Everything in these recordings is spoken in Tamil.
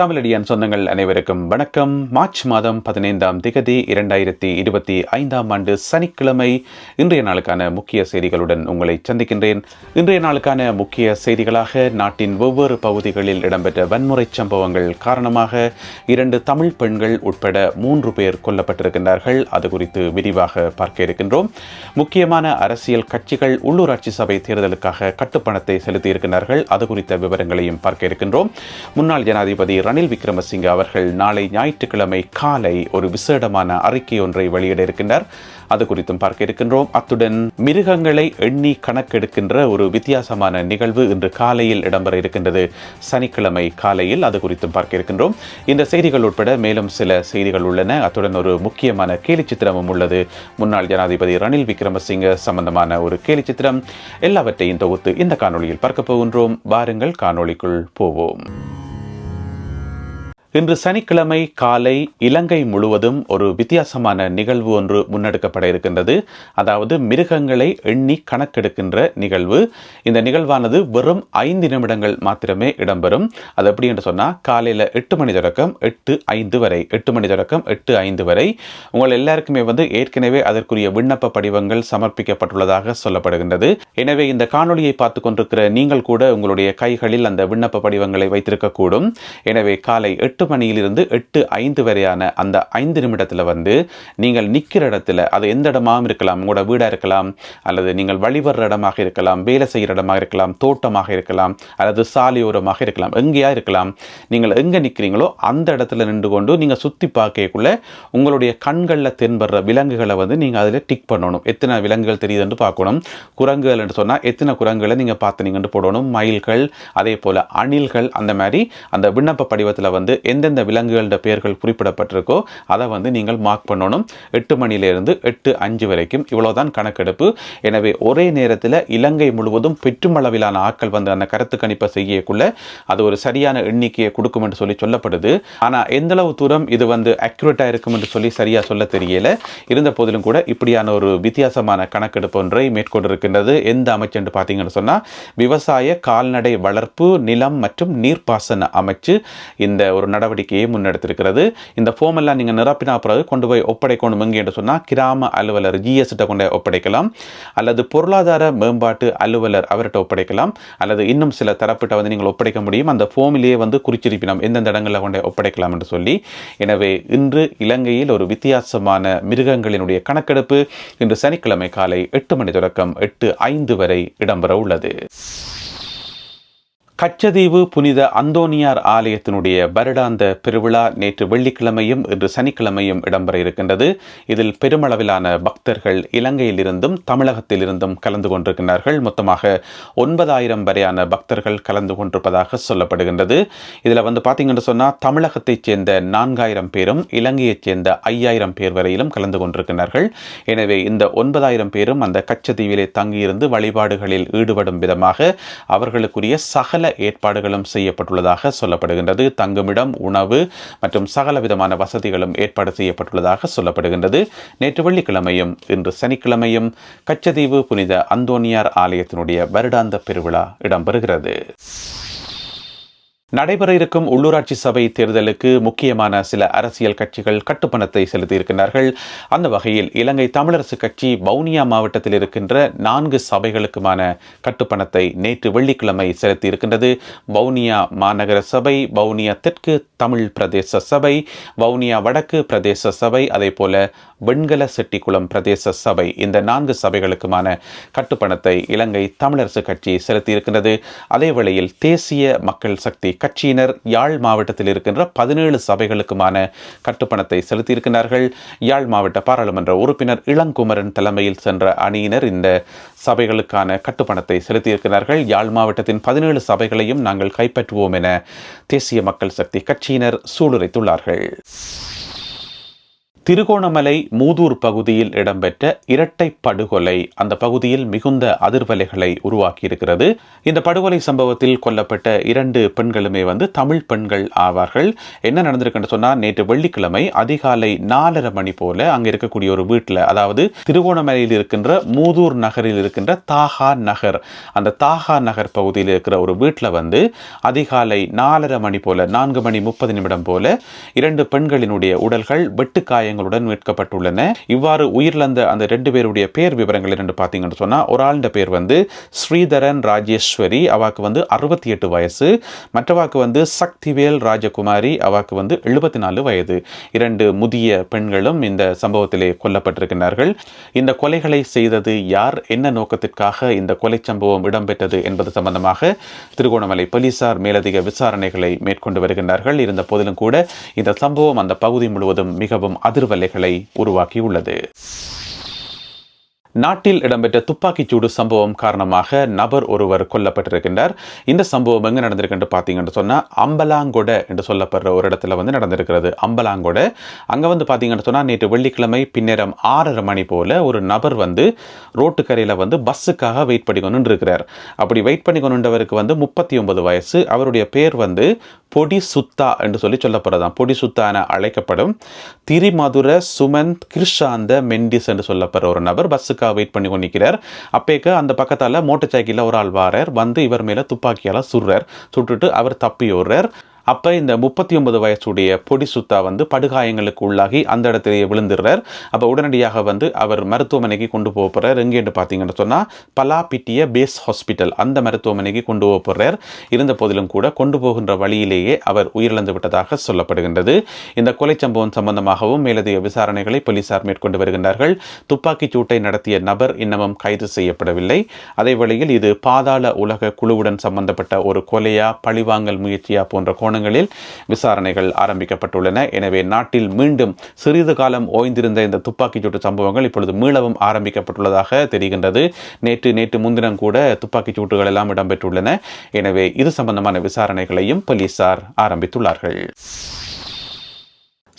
தமிழடியான் சொந்தங்கள் அனைவருக்கும் வணக்கம். மார்ச் மாதம் பதினைந்தாம் திகதி இரண்டாயிரத்தி இருபத்தி ஐந்தாம் ஆண்டு சனிக்கிழமை இன்றைய நாளுக்கான முக்கிய செய்திகளுடன் உங்களை சந்திக்கின்றேன். இன்றைய நாளுக்கான முக்கிய செய்திகளாக நாட்டின் ஒவ்வொரு பகுதிகளில் இடம்பெற்ற வன்முறை சம்பவங்கள் காரணமாக இரண்டு தமிழ் பெண்கள் உட்பட மூன்று பேர் கொல்லப்பட்டிருக்கின்றார்கள். அது குறித்து விரிவாக பார்க்க இருக்கின்றோம். முக்கியமான அரசியல் கட்சிகள் உள்ளூராட்சி சபை தேர்தலுக்காக கட்டுப்பணத்தை செலுத்தியிருக்கிறார்கள் அது குறித்த விவரங்களையும் பார்க்க இருக்கின்றோம். முன்னாள் ஜனாதிபதி ரணில் விக்ரமசிங்க அவர்கள் நாளை ஞாயிற்றுக்கிழமை காலை ஒரு விசேடமான அறிக்கை ஒன்றை வெளியிட இருக்கின்றார் அது குறித்தும் பார்க்க இருக்கின்றோம். அத்துடன் மிருகங்களை எண்ணி கணக்கெடுக்கின்ற ஒரு வித்தியாசமான நிகழ்வு இன்று காலையில் இடம்பெற இருக்கின்றது. சனிக்கிழமை காலையில் அது குறித்தும் பார்க்க இருக்கின்றோம். இந்த செய்திகள் உட்பட மேலும் சில செய்திகள் உள்ளன. அத்துடன் ஒரு முக்கியமான கேலி சித்திரமும் உள்ளது. முன்னாள் ஜனாதிபதி ரணில் விக்ரமசிங்க சம்பந்தமான ஒரு கேலி சித்திரம். எல்லாவற்றையும் தொகுத்து இந்த காணொளியில் பார்க்க போகின்றோம். வாருங்கள் காணொளிக்குள் போவோம். இன்று சனிக்கிழமை காலை இலங்கை முழுவதும் ஒரு வித்தியாசமான நிகழ்வு ஒன்று முன்னெடுக்கப்பட இருக்கின்றது. அதாவது மிருகங்களை எண்ணி கணக்கெடுக்கின்ற நிகழ்வு. இந்த நிகழ்வானது வெறும் ஐந்து நிமிடங்கள் மாத்திரமே இடம்பெறும். அது எப்படி என்று சொன்னால் காலையில் எட்டு மணி தொடக்கம் எட்டு ஐந்து வரை. எட்டு மணி தொடக்கம் எட்டு ஐந்து வரை. உங்கள் எல்லாருக்குமே வந்து ஏற்கனவே அதற்குரிய விண்ணப்ப படிவங்கள் சமர்ப்பிக்கப்பட்டுள்ளதாக சொல்லப்படுகின்றது. எனவே இந்த காணொலியை பார்த்து கொண்டிருக்கிற நீங்கள் கூட உங்களுடைய கைகளில் அந்த விண்ணப்ப படிவங்களை வைத்திருக்கக்கூடும். எனவே காலை எட்டு எட்டு மணியிலிருந்து எட்டு ஐந்து வரையான அந்த ஐந்து நிமிடத்தில் வந்து நீங்கள் நிற்கிற இடத்துல அது எந்த இடமாகவும் இருக்கலாம் உங்களோட வீடாக இருக்கலாம் அல்லது நீங்கள் வழிபடுற இடமாக இருக்கலாம் வேலை செய்கிற இடமாக இருக்கலாம் தோட்டமாக இருக்கலாம் அல்லது சாலையோரமாக இருக்கலாம் எங்கேயா இருக்கலாம் நீங்கள் எங்கே நிற்கிறீங்களோ அந்த இடத்துல நின்று கொண்டு நீங்கள் சுற்றி பார்க்கக்குள்ள உங்களுடைய கண்களில் தென்படுற விலங்குகளை வந்து நீங்கள் அதில் டிக் பண்ணணும். எத்தனை விலங்குகள் தெரியுதுன்னு பார்க்கணும். குரங்குகள் என்று சொன்னால் எத்தனை குரங்குகளை நீங்கள் பார்த்து நீங்கள் போடணும். மயில்கள் அதே போல் அணில்கள் அந்த மாதிரி அந்த விண்ணப்ப படிவத்தில் வந்து எந்தெந்த விலங்குகளோட பெயர்கள் குறிப்பிடப்பட்டிருக்கோ அதை வந்து நீங்கள் மார்க் பண்ணணும். எட்டு மணியிலிருந்து எட்டு அஞ்சு வரைக்கும் இவ்வளோதான் கணக்கெடுப்பு. எனவே ஒரே நேரத்தில் இலங்கை முழுவதும் பெற்றுமளவிலான ஆட்கள் வந்து அந்த கருத்து கணிப்பை செய்யக்குள்ள அது ஒரு சரியான எண்ணிக்கையை கொடுக்கும் என்று சொல்லி சொல்லப்படுது. ஆனால் எந்தளவு தூரம் இது வந்து அக்யூரேட்டாக இருக்கும் என்று சொல்லி சரியாக சொல்ல தெரியல. இருந்த போதிலும் கூட இப்படியான ஒரு வித்தியாசமான கணக்கெடுப்பு ஒன்றை மேற்கொண்டிருக்கின்றது எந்த அமைச்சு என்று பார்த்தீங்கன்னு சொன்னால் விவசாய கால்நடை வளர்ப்பு நிலம் மற்றும் நீர்ப்பாசன அமைச்சு இந்த ஒரு நடவடிக்கையை முன்னெடுத்திருக்கிறது. இந்த ஃபார்ம் எல்லாம் நீங்கள் நிரப்பினா பிறகு கொண்டு போய் ஒப்படைக்கணும் எங்கே என்று சொன்னால் கிராம அலுவலர் ஜிஎஸ்கிட்ட கொண்டு ஒப்படைக்கலாம். அல்லது பொருளாதார மேம்பாட்டு அலுவலர் அவர்கிட்ட ஒப்படைக்கலாம். அல்லது இன்னும் சில தரப்பிட்ட வந்து நீங்கள் ஒப்படைக்க முடியும். அந்த ஃபார்மிலேயே வந்து குறிச்சிருப்பினம் எந்தெந்த இடங்களில் கொண்டு ஒப்படைக்கலாம் என்று சொல்லி. எனவே இன்று இலங்கையில் ஒரு வித்தியாசமான மிருகங்களினுடைய கணக்கெடுப்பு இன்று சனிக்கிழமை காலை எட்டு மணி தொடக்கம் எட்டு ஐந்து வரை இடம்பெற உள்ளது. கச்சதீவு புனித அந்தோனியார் ஆலயத்தினுடைய வருடாந்த பெருவிழா நேற்று வெள்ளிக்கிழமையும் இன்று சனிக்கிழமையும் இடம்பெற இருக்கின்றது. இதில் பெருமளவிலான பக்தர்கள் இலங்கையிலிருந்தும் தமிழகத்திலிருந்தும் கலந்து கொண்டிருக்கிறார்கள் மொத்தமாக ஒன்பதாயிரம் வரையான பக்தர்கள் கலந்து கொண்டிருப்பதாக சொல்லப்படுகின்றது. இதில் வந்து பார்த்தீங்கன்னு சொன்னால் தமிழகத்தைச் சேர்ந்த நான்காயிரம் பேரும் இலங்கையைச் சேர்ந்த ஐயாயிரம் பேர் வரையிலும் கலந்து கொண்டிருக்கிறார்கள் எனவே இந்த ஒன்பதாயிரம் பேரும் அந்த கச்சதீவிலே தங்கியிருந்து வழிபாடுகளில் ஈடுபடும் விதமாக அவர்களுக்குரிய சகல ஏற்பாடுகளும் செய்யப்பட்டுள்ளதாக சொல்லப்படுகின்றது. தங்குமிடம் உணவு மற்றும் சகல விதமான வசதிகளும் ஏற்பாடு செய்யப்பட்டுள்ளதாக சொல்லப்படுகின்றது. நேற்று வெள்ளிக்கிழமையும் இன்று சனிக்கிழமையும் கச்சதீவு புனித அந்தோனியார் ஆலயத்தினுடைய வருடாந்த பெருவிழா இடம்பெறுகிறது. நடைபெற இருக்கும் உள்ளூராட்சி சபை தேர்தலுக்கு முக்கியமான சில அரசியல் கட்சிகள் கட்டுப்பணத்தை செலுத்தியிருக்கிறார்கள் அந்த வகையில் இலங்கை தமிழரசு கட்சி வவுனியா மாவட்டத்தில் இருக்கின்ற நான்கு சபைகளுக்குமான கட்டுப்பணத்தை நேற்று வெள்ளிக்கிழமை செலுத்தியிருக்கின்றது. வவுனியா மாநகர சபை வவுனியா தெற்கு தமிழ் பிரதேச சபை வவுனியா வடக்கு பிரதேச சபை அதே போல வெண்கல செட்டிக்குளம் பிரதேச சபை இந்த நான்கு சபைகளுக்குமான கட்டுப்பணத்தை இலங்கை தமிழரசு கட்சி செலுத்தியிருக்கின்றது. அதே வேளையில் தேசிய மக்கள் சக்தி கட்சியினர் யாழ் மாவட்டத்தில் இருக்கின்ற பதினேழு சபைகளுக்குமான கட்டுப்பணத்தை செலுத்தியிருக்கிறார்கள் யாழ் மாவட்ட பாராளுமன்ற உறுப்பினர் இளங்குமரன் தலைமையில் சென்ற அணியினர் இந்த சபைகளுக்கான கட்டுப்பணத்தை செலுத்தியிருக்கிறார்கள் யாழ் மாவட்டத்தின் பதினேழு சபைகளையும் நாங்கள் கைப்பற்றுவோம் என தேசிய மக்கள் சக்தி கட்சியினர் சூளுரைத்துள்ளார்கள். திருகோணமலை மூதூர் பகுதியில் இடம்பெற்ற இரட்டை படுகொலை அந்த பகுதியில் மிகுந்த அதிர்வலைகளை உருவாக்கியிருக்கிறது. இந்த படுகொலை சம்பவத்தில் கொல்லப்பட்ட இரண்டு பெண்களுமே வந்து தமிழ் பெண்கள் ஆவார்கள். என்ன நடந்திருக்குன்னு சொன்னா நேற்று வெள்ளிக்கிழமை அதிகாலை நாலரை மணி போல அங்க இருக்கக்கூடிய ஒரு வீட்டில் அதாவது திருகோணமலையில் இருக்கின்ற மூதூர் நகரில் இருக்கின்ற தாகா நகர் அந்த தாகா நகர் பகுதியில் இருக்கிற ஒரு வீட்டில் வந்து அதிகாலை நாலரை மணி போல நான்கு மணி முப்பது நிமிடம் போல இரண்டு பெண்களினுடைய உடல்கள் வெட்டுக்காய காயங்களுடன் மீட்கப்பட்டுள்ளன. இவ்வாறு உயிரிழந்த அந்த ரெண்டு பேருடைய பேர் விவரங்கள் என்று பார்த்தீங்கன்னு சொன்னால் ஒரு ஆளுடைய பேர் வந்து ஸ்ரீதரன் ராஜேஸ்வரி அவாக்கு வந்து அறுபத்தி எட்டு வயசு மற்றவாக்கு வந்து சக்திவேல் ராஜகுமாரி அவாக்கு வந்து எழுபத்தி நாலு வயது. இரண்டு முதிய பெண்களும் இந்த சம்பவத்திலே கொல்லப்பட்டிருக்கிறார்கள். இந்த கொலைகளை செய்தது யார்? என்ன நோக்கத்திற்காக இந்த கொலை சம்பவம் இடம்பெற்றது என்பது சம்பந்தமாக திருகோணமலை போலீசார் மேலதிக விசாரணைகளை மேற்கொண்டு வருகின்றார்கள். இருந்த போதிலும் கூட இந்த சம்பவம் அந்த பகுதி முழுவதும் மிகவும் அதிர் அதிர்வலைகளை உருவாக்கியுள்ளது. நாட்டில் இடம்பெற்ற துப்பாக்கிச்சூடு சம்பவம் காரணமாக நபர் ஒருவர் கொல்லப்பட்டிருக்கின்றார். இந்த சம்பவம் எங்கே நடந்திருக்குன்னு பார்த்தீங்கன்னு சொன்னால் அம்பலாங்கொட என்று சொல்லப்படுற ஒரு இடத்துல வந்து நடந்திருக்கிறது. அம்பலாங்கொட. அங்கே வந்து பார்த்தீங்கன்னு சொன்னால் நேற்று வெள்ளிக்கிழமை பின்னேரம் ஆறரை மணி போல் ஒரு நபர் வந்து ரோட்டுக்கரையில் வந்து பஸ்ஸுக்காக வெயிட் பண்ணி கொண்டு இருக்கிறார் அப்படி வெயிட் பண்ணி கொண்டுவருக்கு வந்து முப்பத்தி ஒன்பது வயசு. அவருடைய பேர் வந்து பொடி சுத்தா என்று சொல்லி சொல்லப்படுறதாம். பொடி சுத்தா என அழைக்கப்படும் திரிமதுர சுமந்த் கிருஷாந்த மெண்டிஸ் என்று சொல்லப்படுற ஒரு நபர் பஸ்ஸுக்காக வெயிட் பண்ணி கொண்டு நிற்கிறார் அப்பேக்க அந்த பக்கத்தால் மோட்டர் சைக்கிளில் ஒரு ஆள் வாரார். வந்து இவர் மேலே துப்பாக்கியால் சுடுறார் சுட்டுட்டு அவர் தப்பி ஓடுறார். அப்போ இந்த முப்பத்தி ஒன்பது வயசுடைய பொடி சுத்தா வந்து படுகாயங்களுக்கு உள்ளாகி அந்த இடத்துலேயே விழுந்துடுறார். அப்போ உடனடியாக வந்து அவர் மருத்துவமனைக்கு கொண்டு போக போகிறார் எங்கேன்னு பார்த்தீங்கன்னு சொன்னால் பலாபிட்டிய பேஸ் ஹாஸ்பிட்டல் அந்த மருத்துவமனைக்கு கொண்டு போக போகிறார் இருந்த போதிலும் கூட கொண்டு போகின்ற வழியிலேயே அவர் உயிரிழந்து விட்டதாக சொல்லப்படுகின்றது. இந்த கொலை சம்பவம் சம்பந்தமாகவும் மேலதிக விசாரணைகளை போலீசார் மேற்கொண்டு வருகின்றார்கள். துப்பாக்கிச் சூட்டை நடத்திய நபர் இன்னமும் கைது செய்யப்படவில்லை. அதே வேளையில் இது பாதாள உலக குழுவுடன் சம்பந்தப்பட்ட ஒரு கொலையா பழிவாங்கல் முயற்சியா போன்ற கோணங்கள் கோணங்களில் விசாரணைகள் ஆரம்பிக்கப்பட்டுள்ளன. எனவே நாட்டில் மீண்டும் சிறிது காலம் ஓய்ந்திருந்த இந்த துப்பாக்கிச் சூட்டு சம்பவங்கள் இப்பொழுது மீளவும் ஆரம்பிக்கப்பட்டுள்ளதாக தெரிகின்றது. நேற்று நேற்று முன்தினம் கூட துப்பாக்கிச் சூட்டுகள் எல்லாம் இடம்பெற்றுள்ளன. எனவே இது சம்பந்தமான விசாரணைகளையும் போலீசார் ஆரம்பித்துள்ளார்கள்.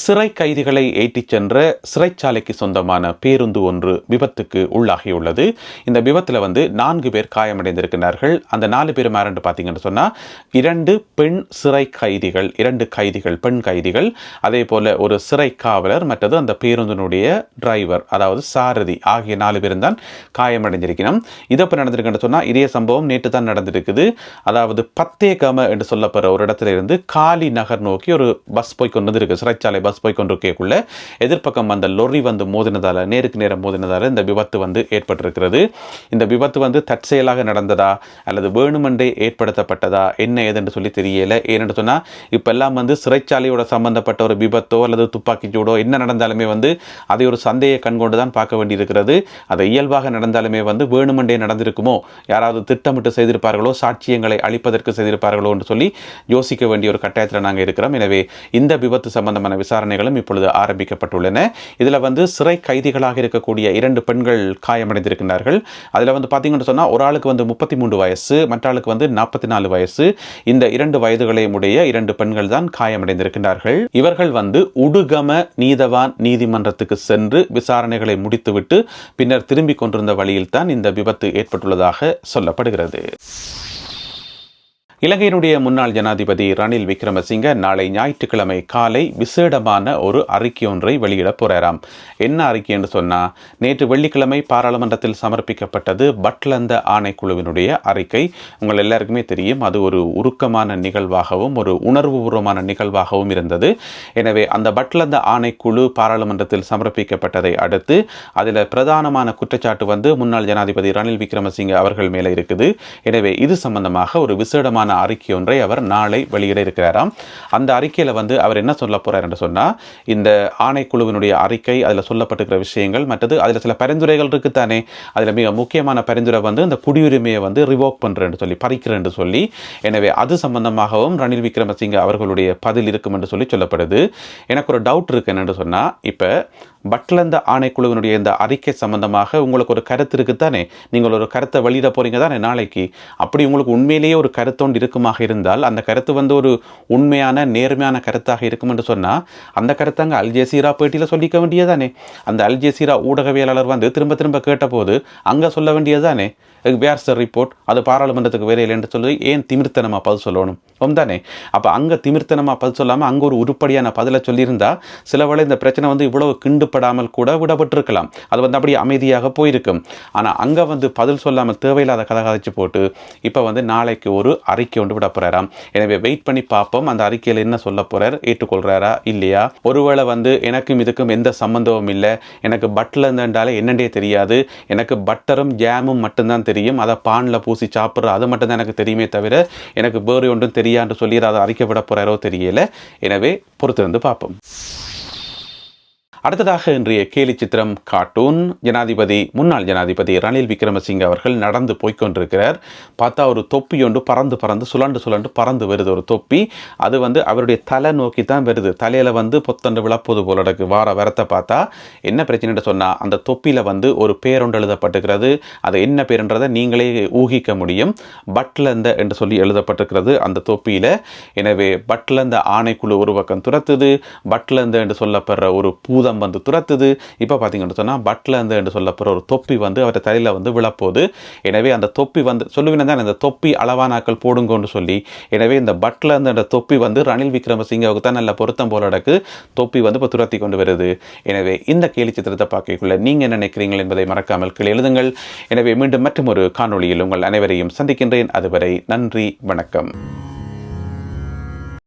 சிறை கைதிகளை ஏற்றிச் சென்ற சிறைச்சாலைக்கு சொந்தமான பேருந்து ஒன்று விபத்துக்கு உள்ளாகியுள்ளது. இந்த விபத்தில் வந்து நான்கு பேர் காயமடைந்திருக்கிறார்கள். அந்த நாலு பேர் யாருன்னு பார்த்தீங்கன்னு சொன்னால் இரண்டு பெண் சிறை கைதிகள் இரண்டு கைதிகள் பெண் கைதிகள். அதே போல் ஒரு சிறை காவலர் மற்றது அந்த பேருந்தினுடைய டிரைவர் அதாவது சாரதி ஆகிய நாலு பேரும் தான் காயமடைஞ்சிருக்கணும் இதை இப்போ நடந்திருக்குன்னு சொன்னால் இதே சம்பவம் நேற்று தான் நடந்திருக்குது. அதாவது பத்தேகம என்று சொல்லப்படுற ஒரு இடத்துல இருந்து காலி நகர் நோக்கி ஒரு பஸ் போய் கொண்டு வந்திருக்கு சிறைச்சாலை பஸ் போய் கொண்டிருக்கக்குள்ள எதிர்ப்பக்கம் அந்த லொரி வந்து மோதினதால் நேருக்கு நேரம் மோதினதால் இந்த விபத்து வந்து ஏற்பட்டிருக்கிறது. இந்த விபத்து வந்து தற்செயலாக நடந்ததா அல்லது வேணுமென்றே ஏற்படுத்தப்பட்டதா என்ன ஏதென்று சொல்லி தெரியலை. ஏனென்று சொன்னால் இப்போல்லாம் வந்து சிறைச்சாலையோட சம்பந்தப்பட்ட ஒரு விபத்தோ அல்லது துப்பாக்கி சூடோ என்ன நடந்தாலுமே வந்து அதை ஒரு சந்தேக கண்கொண்டு தான் பார்க்க வேண்டியிருக்கிறது. அது இயல்பாக நடந்தாலுமே வந்து வேணுமென்றே நடந்திருக்குமோ யாராவது திட்டமிட்டு செய்திருப்பார்களோ சாட்சியங்களை அளிப்பதற்கு செய்திருப்பார்களோ என்று சொல்லி யோசிக்க வேண்டிய ஒரு கட்டாயத்தில் நாங்கள் இருக்கிறோம். எனவே இந்த விபத்து சம்பந்தமான விசாரணைகளும் இப்பொழுது ஆரம்பிக்கப்பட்டுள்ளன. இதில் வந்து சிறை கைதிகளாக இருக்கக்கூடிய இரண்டு பெண்கள் காயமடைந்திருக்கிறார்கள் அதில் வந்து பார்த்தீங்கன்னு சொன்னால் ஒரு ஆளுக்கு வந்து முப்பத்தி மூன்று வயசு மற்ற ஆளுக்கு வந்து நாற்பத்தி நாலு வயசு. இந்த இரண்டு வயதுகளையும் உடைய இரண்டு பெண்கள் தான் காயமடைந்திருக்கிறார்கள் இவர்கள் வந்து உடுகம நீதவான் நீதிமன்றத்துக்கு சென்று விசாரணைகளை முடித்துவிட்டு பின்னர் திரும்பிக் கொண்டிருந்த வழியில் தான் இந்த விபத்து ஏற்பட்டுள்ளதாக சொல்லப்படுகிறது. இலங்கையினுடைய முன்னாள் ஜனாதிபதி ரணில் விக்ரமசிங்க நாளை ஞாயிற்றுக்கிழமை காலை விசேடமான ஒரு அறிக்கை ஒன்றை வெளியிட போகிறாராம் என்ன அறிக்கை என்று நேற்று வெள்ளிக்கிழமை பாராளுமன்றத்தில் சமர்ப்பிக்கப்பட்டது பட்லந்த ஆணைக்குழுவினுடைய அறிக்கை. உங்கள் எல்லாருக்குமே தெரியும் அது ஒரு உருக்கமான நிகழ்வாகவும் ஒரு உணர்வுபூர்வமான நிகழ்வாகவும் இருந்தது. எனவே அந்த பட்லந்த ஆணைக்குழு பாராளுமன்றத்தில் சமர்ப்பிக்கப்பட்டதை அடுத்து அதில் பிரதானமான குற்றச்சாட்டு வந்து முன்னாள் ஜனாதிபதி ரணில் விக்ரமசிங்க அவர்கள் மேலே இருக்குது. எனவே இது சம்பந்தமாக ஒரு விசேடமான அறிக்கை ஒன்றை அவர் நாளை வெளியிட இருக்கிறாராம். அந்த அறிக்கையில் வந்து அவர் என்ன சொல்ல போகிறார் என்று சொன்னால் இந்த ஆணைக்குழுவினுடைய அறிக்கை அதில் சொல்லப்பட்டிருக்கிற விஷயங்கள் மற்றது அதில் சில பரிந்துரைகள் இருக்குத்தானே அதில் மிக முக்கியமான பரிந்துரை வந்து இந்த குடியுரிமையை வந்து ரிவோக் பண்ணுறேன்னு சொல்லி பறிக்கிறேன்னு சொல்லி எனவே அது சம்பந்தமாகவும் ரணில் விக்ரமசிங்க அவர்களுடைய பதில் இருக்கும் என்று சொல்லி சொல்லப்படுது. எனக்கு ஒரு டவுட் இருக்கு என்னென்று சொன்னால் இப்போ பட்லந்த ஆணைக்குழுவினுடைய இந்த அறிக்கை சம்பந்தமாக உங்களுக்கு ஒரு கருத்து இருக்குத்தானே நீங்கள் ஒரு கருத்தை வெளியிட போறீங்க தானே நாளைக்கு? அப்படி உங்களுக்கு உண்மையிலேயே ஒரு கருத்தோண்டு இருக்குமாக இருந்தால் அந்த கருத்து வந்து ஒரு உண்மையான நேர்மையான கருத்தாக இருக்கும் என்று சொன்னால் அந்த கருத்தை அங்கே அல் பேட்டியில் சொல்லிக்க வேண்டியதானே அந்த அல்ஜெசீரா ஊடகவியலாளர் வந்து திரும்ப திரும்ப கேட்டபோது அங்கே சொல்ல வேண்டியதானே வேர் சார் ரிப்போர்ட் அது பாராளுமன்றத்துக்கு வேறு இல்லைன்னு சொல்லி ஏன் திமிர்த்தனமாக பதில் சொல்லணும்? ஒன்றானே அப்போ அங்கே திமிர்த்தனமாக பதில் சொல்லாமல் அங்கே ஒரு உருப்படியான பதிலை சொல்லியிருந்தால் சில வேளை இந்த பிரச்சனை வந்து இவ்வளவு ஏற்படாமல் கூட விடப்பட்டிருக்கலாம். அது வந்து அப்படியே அமைதியாக போயிருக்கும். ஆனால் அங்கே வந்து பதில் சொல்லாமல் தேவையில்லாத கதை கதைச்சு போட்டு இப்போ வந்து நாளைக்கு ஒரு அறிக்கை ஒன்று விட போகிறாராம் எனவே வெயிட் பண்ணி பார்ப்போம். அந்த அறிக்கையில் என்ன சொல்ல போகிறார் ஏற்றுக்கொள்கிறாரா இல்லையா? ஒருவேளை வந்து எனக்கும் இதுக்கும் எந்த சம்பந்தமும் இல்லை. எனக்கு பட்டில் இருந்தாலே என்னண்டே தெரியாது. எனக்கு பட்டரும் ஜாமும் மட்டும்தான் தெரியும். அதை பானில் பூசி சாப்பிட்ற அது மட்டும்தான் எனக்கு தெரியுமே தவிர எனக்கு வேறு ஒன்றும் தெரியான்னு சொல்லி அதை அறிக்கை விட போகிறாரோ தெரியல. எனவே பொறுத்திருந்து பார்ப்போம். அடுத்ததாக இன்றைய கேலி சித்திரம் கார்ட்டூன். ஜனாதிபதி முன்னாள் ஜனாதிபதி ரணில் விக்ரமசிங்க அவர்கள் நடந்து போய்க்கொண்டிருக்கிறார். பார்த்தா ஒரு தொப்பி ஒன்று பறந்து பறந்து சுழண்டு சுழண்டு பறந்து வருது ஒரு தொப்பி. அது வந்து அவருடைய தலை நோக்கி தான் வருது. தலையில் வந்து பொத்தண்டு விழப்போது போல இருக்கு வார வரத்தை பார்த்தா என்ன பிரச்சனைன்னு சொன்னால் அந்த தொப்பியில் வந்து ஒரு பேரொன்று எழுதப்பட்டிருக்கிறது. அது என்ன பேருன்றதை நீங்களே ஊகிக்க முடியும். பட்லந்த என்று சொல்லி எழுதப்பட்டிருக்கிறது அந்த தொப்பியில். எனவே பட்லந்த ஆணைக்குழு ஒரு பக்கம் துரத்துது. பட்லந்த என்று சொல்லப்படுற ஒரு பூதம் வந்து துரத்துது. இப்போ பார்த்தீங்கன்னு சொன்னால் பட்லந்து என்று சொல்லப்படுற ஒரு தொப்பி வந்து அவரை தலையில் வந்து விழப்போகுது. எனவே அந்த தொப்பி வந்து சொல்லுவீங்க தான் இந்த தொப்பி அளவானாக்கள் போடுங்கன்னு சொல்லி. எனவே இந்த பட்லந்து என்ற தொப்பி வந்து ரணில் விக்ரமசிங்கவுக்கு தான் நல்ல பொருத்தம் போல நடக்கு. தொப்பி வந்து இப்போ துரத்தி கொண்டு வருது. எனவே இந்த கேலி சித்திரத்தை பார்க்கக்குள்ள நீங்கள் என்ன நினைக்கிறீங்கள் என்பதை மறக்காமல் கீழே எழுதுங்கள். எனவே மீண்டும் மற்றும் ஒரு காணொளியில் உங்கள் அனைவரையும் சந்திக்கின்றேன். அதுவரை நன்றி வணக்கம்.